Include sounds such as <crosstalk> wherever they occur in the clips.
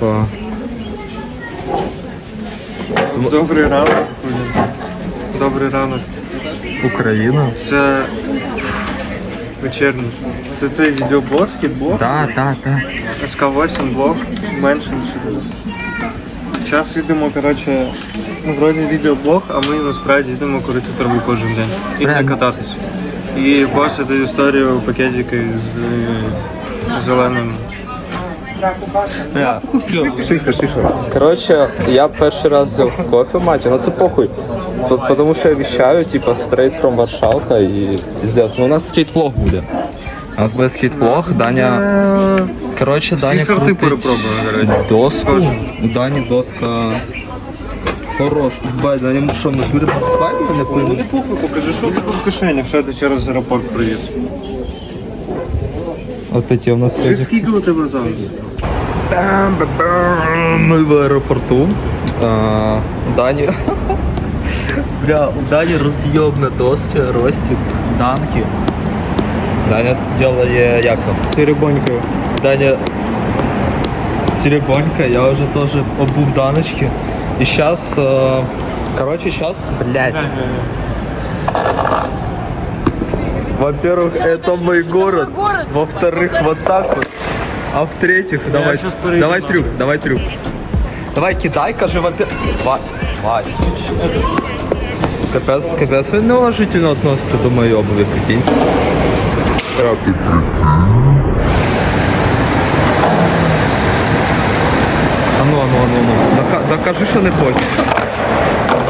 типа. Добрий ранок. Добрий ранок. Україна. Це вечірній. Це цей відеоблог, скітблог, Так, так, так. СК8 блог, менше. Зараз йдемо, коротше, ну, вроді відеоблог, а ми насправді йдемо курити траву кожен день. І не кататись. І бачити історію пакетики з е, зеленим. Тихо, тихо. Короче, я перший раз взяв кофе мать, ну це похуй. Потому що я віщаю, типа, straight from Варшавка і пиздец. Ну у нас скейт-влог буде. У нас буде скейт-влог, Даня... Короче, Всі Даня сорти крутий перепробуємо, доску. Дані доска... Хорош. Бать, Даня, ми що, ми турі слайдами не Ну не похуй, покажи, що ти в кишенях, що ти через аеропорт привіз. От такі у нас сьогодні. скільки у тебе. Ми в аеропорту. А, Дані. <laughs> Бля, у Дані роз'єбна доски, ростик, данки. Даня делає як там? Теребонькою. Даня теребонька, я уже тоже обув даночки. И сейчас, э, короче, сейчас, блядь. Во-первых, это мой город. Во-вторых, вот так вот. А в-третьих, давай, щас перейду давай на трюк, давай трюк. Давай кидай, кажи, во-первых. Вась. Капец, капец, він неуважительно относится до моей обуви, прикинь. А ну, а ну, а ну, а ну. Дока- докажи, що не хочеш.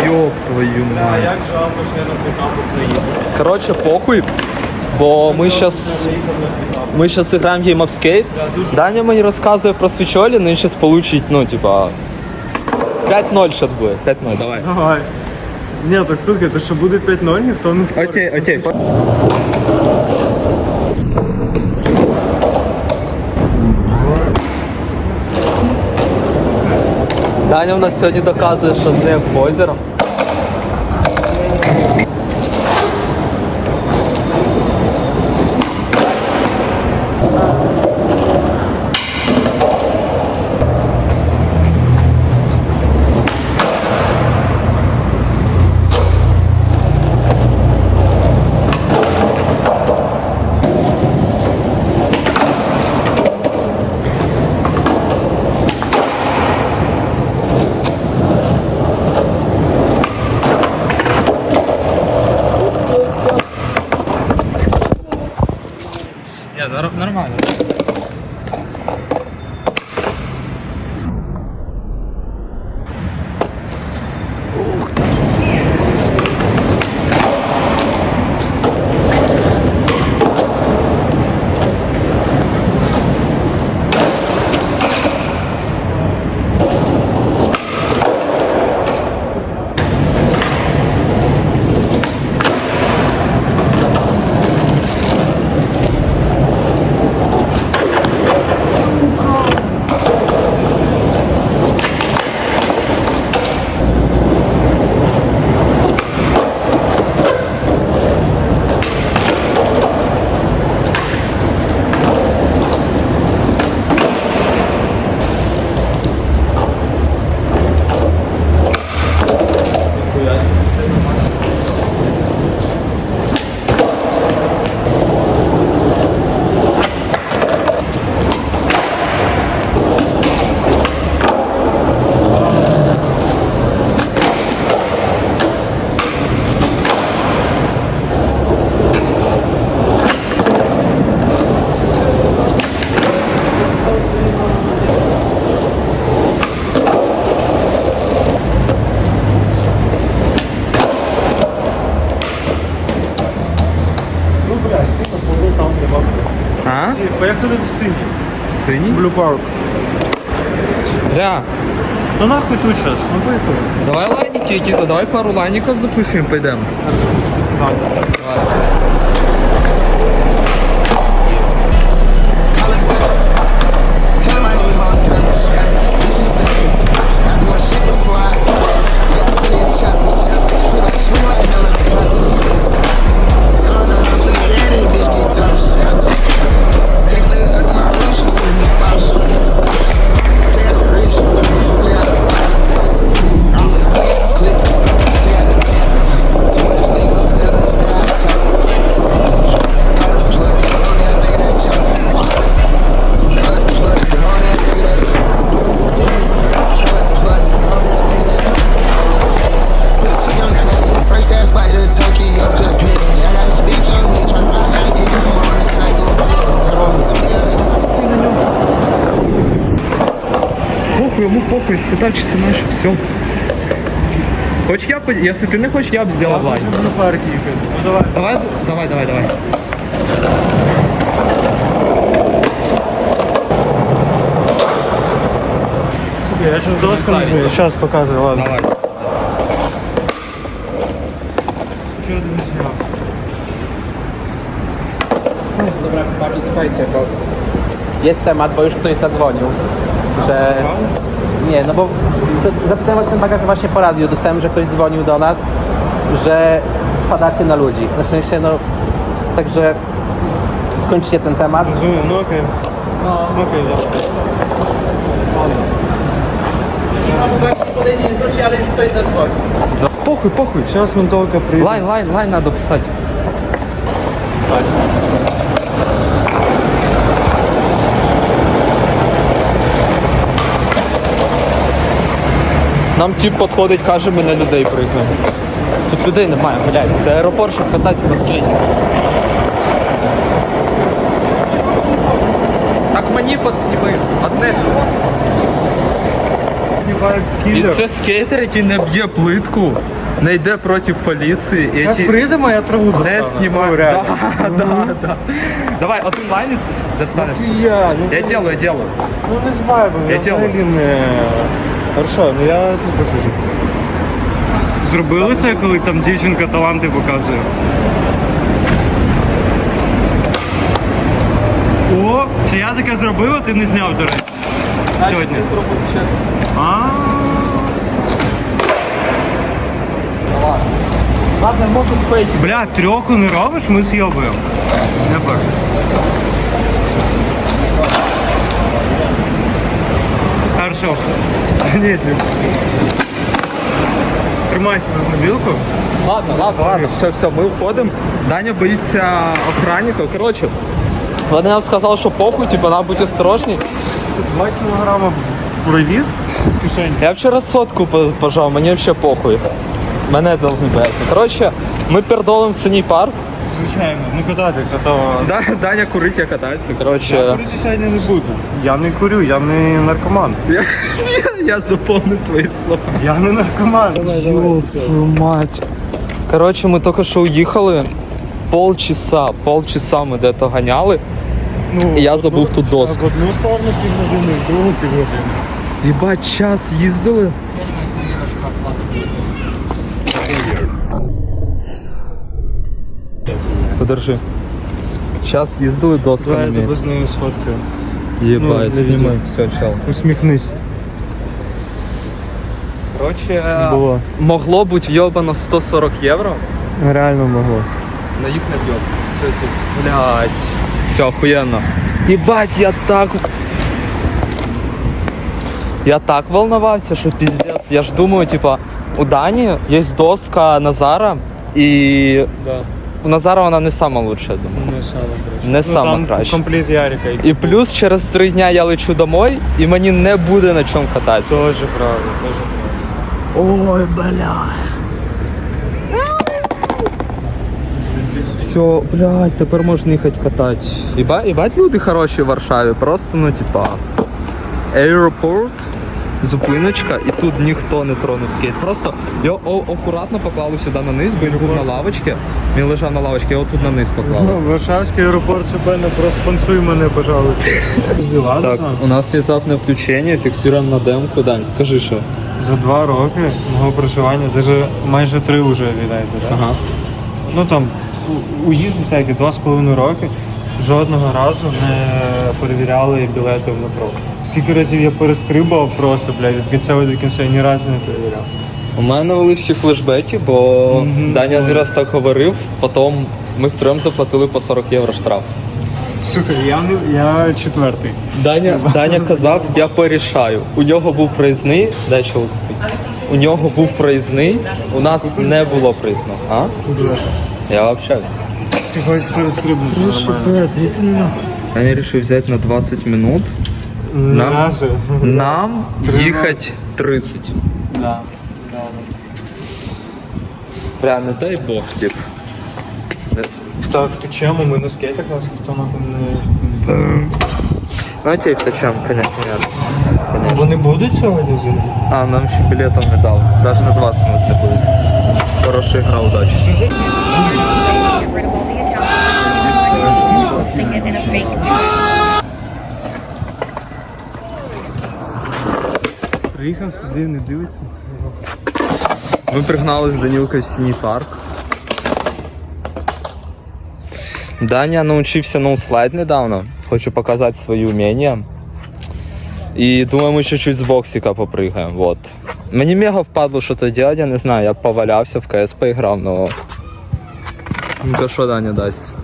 Йоп твою мать. Як жалко, що я на пікапу приїду. Короче, похуй. Бо ми сейчас ми сейчас играем Game of Skate. Даня мені розказує про свічолі, но він сейчас получить, ну, типа 5-0 щас буде. 5-0, давай. Давай. Ні, так слухай, то що буде 5-0, ніхто не спорить. Окей, окей. Даня у нас сьогодні доказує, що не в Vermado. Парк. Бля, Ну нахуй тут сейчас, ну поехали. давай лайники якісь, давай пару лайников запустим, пойдем. Давай. похуй, ему похуй, испытать часы наши, все. Хочешь я, по- если ты не хочешь, я бы сделал лайн. Можемо на парк їхати. Ну давай. Давай, давай, давай, давай. Слухай, я сейчас доску не змію. Сейчас показую, ладно. Давай. Чого ти не зняв? Dobra, chłopaki, słuchajcie, bo jest temat, bo już ktoś zadzwonił, że... Nie, no bo co, zapytałem o ten bagaż właśnie po radiu, dostałem, że ktoś dzwonił do nas, że wpadacie na ludzi. Na szczęście, no, także skończcie ten temat. Розумію, ну окей. No, Окей, добре. nikomu właśnie nie podejdzie, nie zwróci, ale już ktoś zadzwonił. Похуй, похуй, сейчас ментовка прийде. Лайн, лайн, лайн надо писать. Нам тип підходить, каже, ми на людей пригнемо. Тут людей немає, блядь. Це аеропорт, щоб кататися на скейті. Так мені підсніми. Одне І це скейтер, який не б'є плитку, не йде проти поліції. Зараз який приїдемо, я траву не достану. знімає. Ну, Да, да, да. Давай, один лайн і достанеш. Я, ну, Я делаю, я делаю. Ну не з вайбом, Я я, взагалі не... Хорошо, ну я тут посижу. Зробили це, коли там дівчинка таланти показує? О, це я таке зробив, а ти не зняв, до речі. Сьогодні. А, Ладно, можу фейки. Бля, трьоху не робиш, ми з'йобуємо. Не перше. Хорошо. Ні. Тримайся на мобілку. Ладно, ладно, ладно, все, все, ми входимо. Даня боїться охранників. Коротше, він нам сказав, що похуй, типу, нам будь осторожні. Два кілограма привіз в кишені. Я вчора сотку пожав, мені взагалі похуй. Мене довгий бесід. Коротше, ми пердолим в синій парк Звичайно, ну кататися, то... Да, Даня курить, я катаюся. Я Коротше, курити сьогодні не буду. Я не курю, я не наркоман. я, я, <laughs> я запомнив твої слова. Я не наркоман. Ёб твою мать. Короче, мы только что уехали. Полчаса, полчаса мы де-то гоняли. Ну, Я забув в тут одну- доску. В одну сторону півгодини, в другу півгодини. Ебать, час їздили. Подержи. Час їздили доска на Давай я тебе з місці. нею сфоткаю. Єбать, Ну, для знімай. відео. Все, чел. Усміхнись. Короче, Було. могло бути йобано 140 євро. Реально могло. На їх не бьет. Все, типа, блядь. Все, охуенно. Ебать, я так... Я так волновался, что пиздец. Я ж думаю, типа, у Дани есть доска Назара, и Да. У Назара вона не сама лучшая, я думаю. Не саме краще. Не ну, сама там краще. комплект Ярика. І плюс через три дня я лечу домой, і мені не буде на чому кататися. Тоже правда, тоже правда. Ой, бля. Все, блядь, тепер можна їхати катати. Іба, ібать люди хороші в Варшаві, просто, ну, типа, аеропорт, зупиночка, і тут ніхто не тронув скейт. Просто його акуратно поклали сюди на низ, бо він був на лавочці. Він лежав на лавочці, його тут на низ поклали. Ну, Варшавський аеропорт ШБ, проспонсуй мене, пожалуйста. Так, у нас є запне включення, фіксуємо на демку. Дань, скажи що. За два роки мого проживання, даже майже три вже віддайте, так? Ага. Ну там уїзди всякі два з половиною роки. Жодного разу не перевіряли білети в метро. Скільки разів я перестрибав просто, блядь, від кінця до кінця ні разу не перевіряв. У мене невеличкі флешбеки, бо Мгм. Даня один раз так говорив, потім ми втроєм заплатили по 40 євро штраф. Слухай, я не я четвертий. Даня, Даня казав, я порішаю. У нього був проїзний, дай чоловік. У нього був проїзний, у нас не було проїзного. А? Я общаюсь. Ти хочеш перестрибнути? нормально. Даня вирішив взяти на 20 минут. Нам- разу. Нам їхати 30. Да. Бля, не дай Бог, тип. Та втечемо, ми на скейтах нас ніхто нахуй не. Ну, а тебе зачем, конечно, нет. Вони будуть сьогодні зиму? А, нам ще білетом не дали. Даже на 20 минут не буде. Хороша гра, удачі. And posting it in a fake Приїхав сюди, не дивиться. Ми пригнали з Данілкою парк. Даня научився ноуслайд недавно. Хочу показати свої вміння. І думаю, ми чуть-чуть з боксика попригаємо. Вот. Мені мега впадло, що то дядя, не знаю, я повалявся в КС поіграв, но. Ну то що Даня дасть?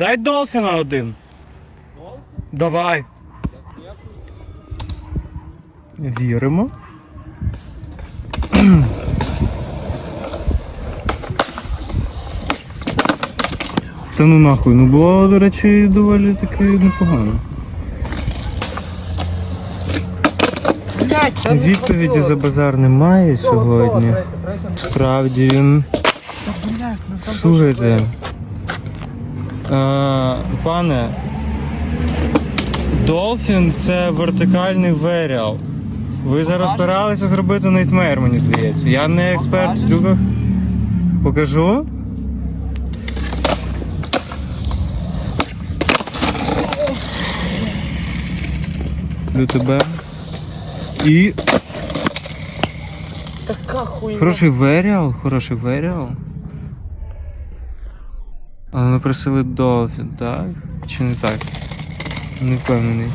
Дай Долфіна один. Давай. Віримо. Та ну нахуй, ну було, до речі, доволі таки непогано. Відповіді за базар немає сьогодні. Справді він. Слухайте. Е, пане. Долфін це вертикальний веріал. Ви зараз старалися зробити Nightmare, мені здається. Я не експерт в трюках. Покажу. До тебе. І. Хороший веріал, хороший веріал. Але ми просили Долфін, так? Чи не так? Не впевнений.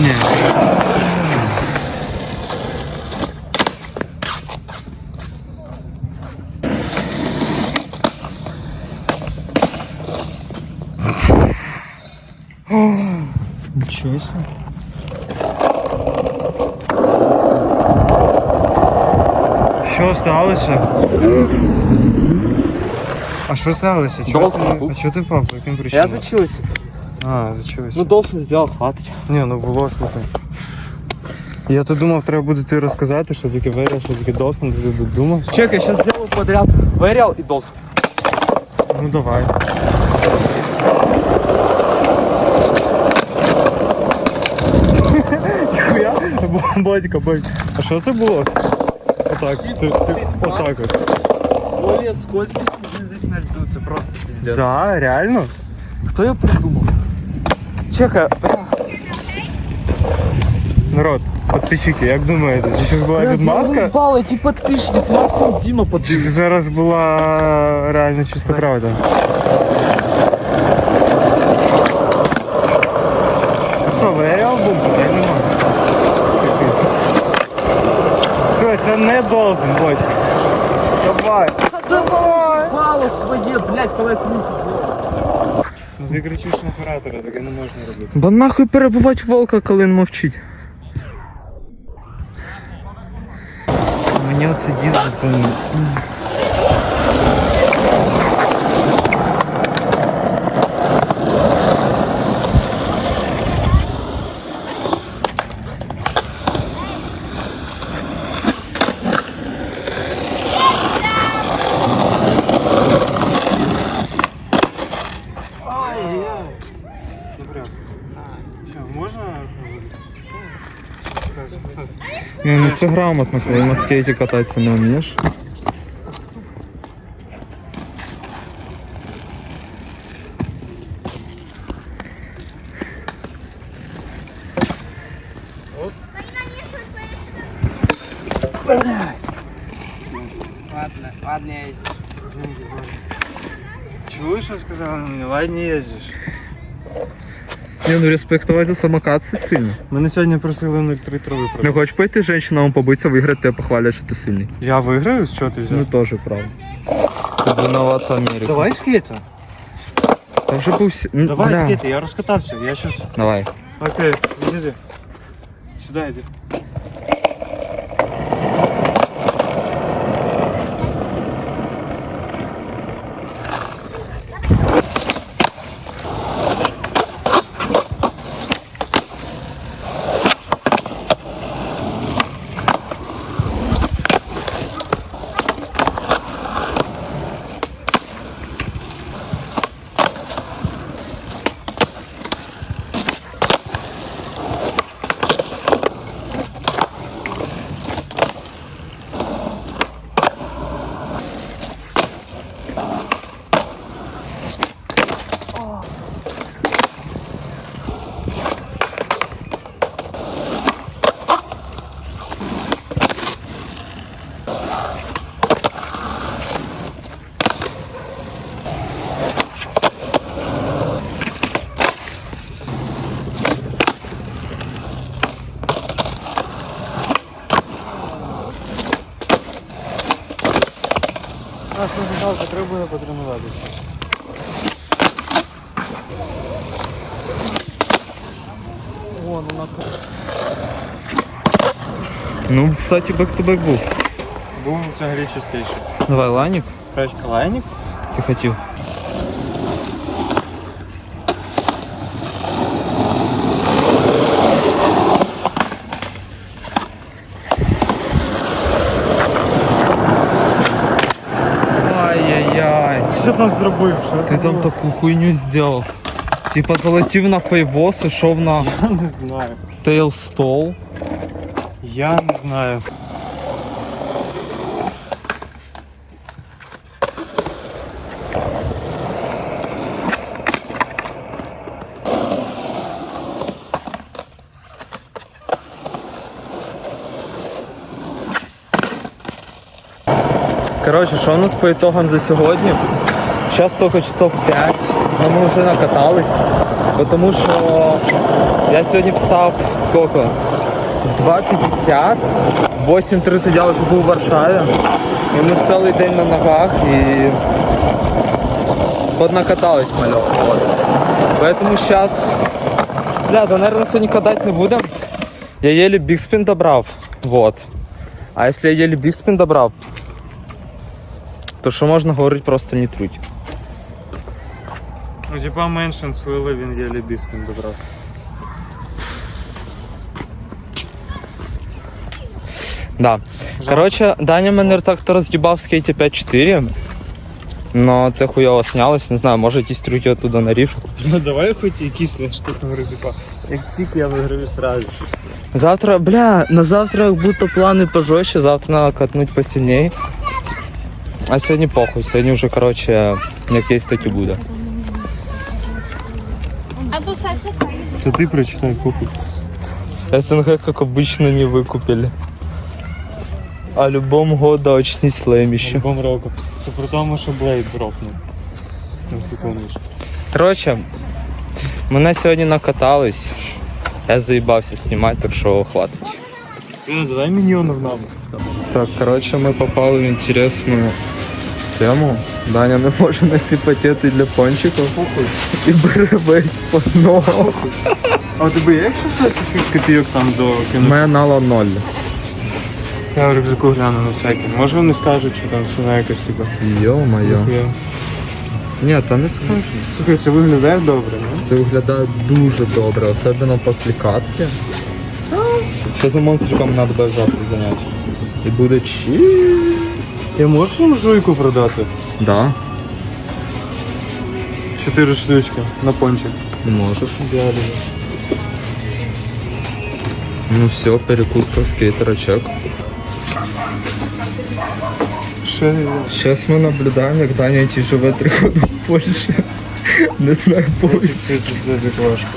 Ні. Нічого себе. Що сталося? А що сталося? Чого Долфін ти, був. а чого ти впав? По яким причинам? зачусь. А, зачулився. Ну Долфін зробив хатич. Ні, ну було слухай. Я то думав, треба буде ти розказати, що таке веріал, що таке долфін, ти додумався. Чекай, сейчас сделаю подряд Веріал і Долфін. Ну давай. <laughs> Ніхуя? Бо- Бодька, Бодька. А що це було? Отак, ти, ти, отак от. Более скользких їздить на льду, це просто пиздец. Да, реально? Хто його придумав? Чекай, Народ, підписчики, як думаєте, чи щось була відмазка? Бал, які підписчиці, максимум Діма Чи зараз була реально чиста правда? А що, веріал був? Питань нема. Все, це не должен бути. Давай. Бало круто. Ну ти кричиш на оператора, таке не можна робити. Бо нахуй перебувати волка, коли він мовчить. Мені оце їздить, це... Добре. Що, можна? Ні, ну це грамотно, коли на скейті кататися не вмієш. Ładne, ładnie jest. Чуєш, що сказали мені? Ладно їздиш. Не, ну респектувати за самокат це сильно. Мене сьогодні просили 0,3 трави Не хочеш пойти женщинам побитися, виграти, тебе похвалять, що ти сильний. Я виграю, з чого ти взяв? Ну теж правда. Ти виновата Америка. Давай скейти. Та вже був ну, Давай бля. скейти, я розкатався. Я щас. Давай. Окей, іди. Сюди йди. кстати, бек-то-бек був. був взагалі чистіший. Давай, Ланік. Краще лайник. Ти хотів. Ай-яй-яй. Що там зробив? Що це Ти там було? таку хуйню зробив. Типа залетів на фейвос, ішов на Я не знаю. тейлстол. Я не знаю. Короче, що у нас по итогам за сьогодні? Сейчас только часов 5, но мы уже накатались. Потому що я сьогодні встав сколько? В 2.50, в 8.30 я вже був у Варшаві. І ми цілий день на ногах і поднакатались мальок. Вот. Поэтому сейчас... Бля, да, наверное, сьогодні катать не будем. Я еле бигспин добрав. Вот. А если я еле бигспин добрав, то що можна говорити просто не труть. Ну, типа меншин слили, він єлі біскін добрав. Да. Коротше, Даня мене так то роз'їбав в скейті 5-4. Но це хуйово снялось, не знаю, може якісь трюки оттуда наріжу. Ну давай хоч якісь не що там розіпа. Як тільки я виграю сразу. Завтра, бля, на завтра як будто плани пожорстче, завтра надо катнуть посильнее. А сьогодні похуй, сьогодні вже, коротше, якийсь таки буде. То ти прочитай купить. СНГ, как обычно, не выкупили. А любом года очні слеміще. Любом року. Це при тому, що Блейд дропнув. На секундочку. Коротше, мене сьогодні накатались. Я заїбався знімати, так що хватить. Ну, давай міньйонів нам. Так, коротше, ми попали в інтересну тему. Даня не може знайти пакети для пончиків і бере весь по ногу. А у тебе є якщо що, чуть-чуть копійок там до У мене нало ноль. Я в рюкзаку гляну на всякий. Може вони скажуть, що там ціна якась типа. Йо-моє. Ніхуя. Ні, та не скажу. Слухай, це виглядає добре, не? Це виглядає дуже добре, особливо після катки. Ще за монстриком треба буде завтра заняття. І буде чі. Я можу їм жуйку продати? Да, Чотири штучки на пончик. можеш. Ну все, перекуска скейтера чек. Ще Сейчас мы наблюдаем, як Даня ті живе три роки в Польщі. Не знаю це дуже важко.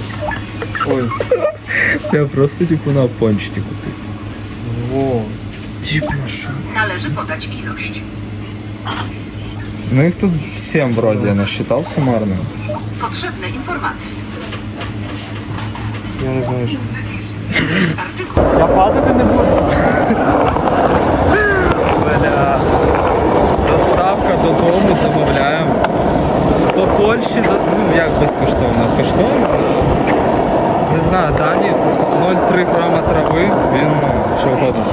Ой, Я просто типу на пончики купив. во. Типу, що? Należy podać ilość. Ну их тут 7 вроде, я насчитал суммарно. Potrzebne informacje. Я не знаю, що. Я падати не буду. Бля. Додому замовляємо. По Польщі, ну як безкоштовно, коштовно. Не знаю, Дані 0,3 грама трави, він ну, що угодно.